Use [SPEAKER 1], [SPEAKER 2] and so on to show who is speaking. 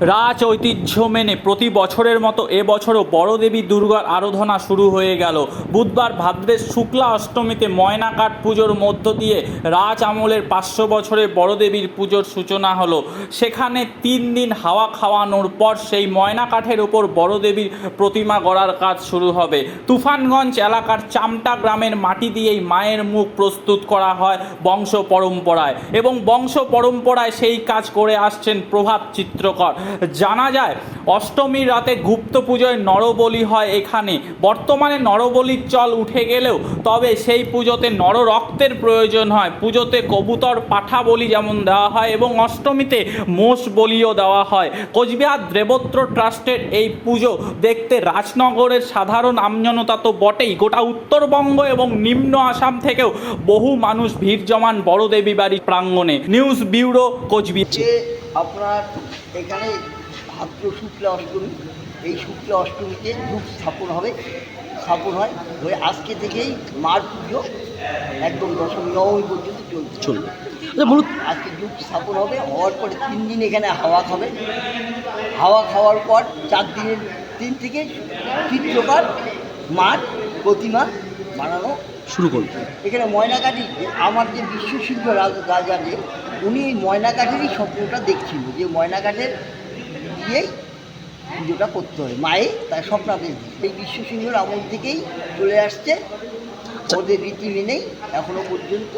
[SPEAKER 1] রাজ ঐতিহ্য মেনে প্রতি বছরের মতো এবছরও বড় দেবী দুর্গার আরাধনা শুরু হয়ে গেল। বুধবার ভাদ্রের শুক্লা অষ্টমীতে ময়নাকাঠ পুজোর মধ্য দিয়ে রাজ আমলের পাঁচশো বছরের বড় দেবীর পুজোর সূচনা হলো। সেখানে তিন দিন হাওয়া খাওয়ানোর পর সেই ময়নাকাঠের ওপর বড় দেবীর প্রতিমা গড়ার কাজ শুরু হবে। তুফানগঞ্জ এলাকার চামটা গ্রামের মাটি দিয়েই মায়ের মুখ প্রস্তুত করা হয় বংশ পরম্পরায়। এবং বংশ পরম্পরায় সেই কাজ করে আসছেন প্রভাত চিত্রকর। জানা যায়, অষ্টমীর রাতে গুপ্ত পুজোয় নরবলি হয় এখানে। বর্তমানে নরবলির চল উঠে গেলেও তবে সেই পুজোতে নররক্তের প্রয়োজন হয়। পুজোতে কবুতর, পাঠা বলি যেমন দেওয়া হয় এবং অষ্টমীতে মোষ বলিও দেওয়া হয়। কোচবিহার দেবত্র ট্রাস্টের এই পুজো দেখতে রাজনগরের সাধারণ আমজনতা তো বটেই। গোটা উত্তরবঙ্গ এবং নিম্ন আসাম থেকেও বহু মানুষ ভিড় জমান বড়দেবী বাড়ির প্রাঙ্গণে। News bureau Cooch Behar.
[SPEAKER 2] আপনার এখানে ভাদ্র শুক্লা অষ্টমী এই শুক্লা অষ্টমীতে যুগ স্থাপন হবে স্থাপন হয় হয়ে আজকে থেকেই মার পুজো একদম দশমী নবমী পর্যন্ত চলছে।
[SPEAKER 3] চলবে। আচ্ছা
[SPEAKER 2] আজকে যুগ স্থাপন হবে হওয়ার পরে তিন দিন এখানে হাওয়া খাবে। হাওয়া খাওয়ার পর চার দিনের তিন থেকে চিত্রকর মাঠ প্রতিমা বানানো
[SPEAKER 3] শুরু করবে।
[SPEAKER 2] এখানে ময়নাকাঠি আমার যে বিশ্বসিদ্ধ রাজা রাজা যে উনি এই ময়নাকাঠেরই স্বপ্নটা দেখছিল যে ময়নাঘাটের দিয়েই পুজোটা করতে হয়। মায়ে তার স্বপ্নাদেশ সেই বিশ্ব সিংহর আমল থেকেই চলে আসছে। ওদের রীতি মেনেই এখনও পর্যন্ত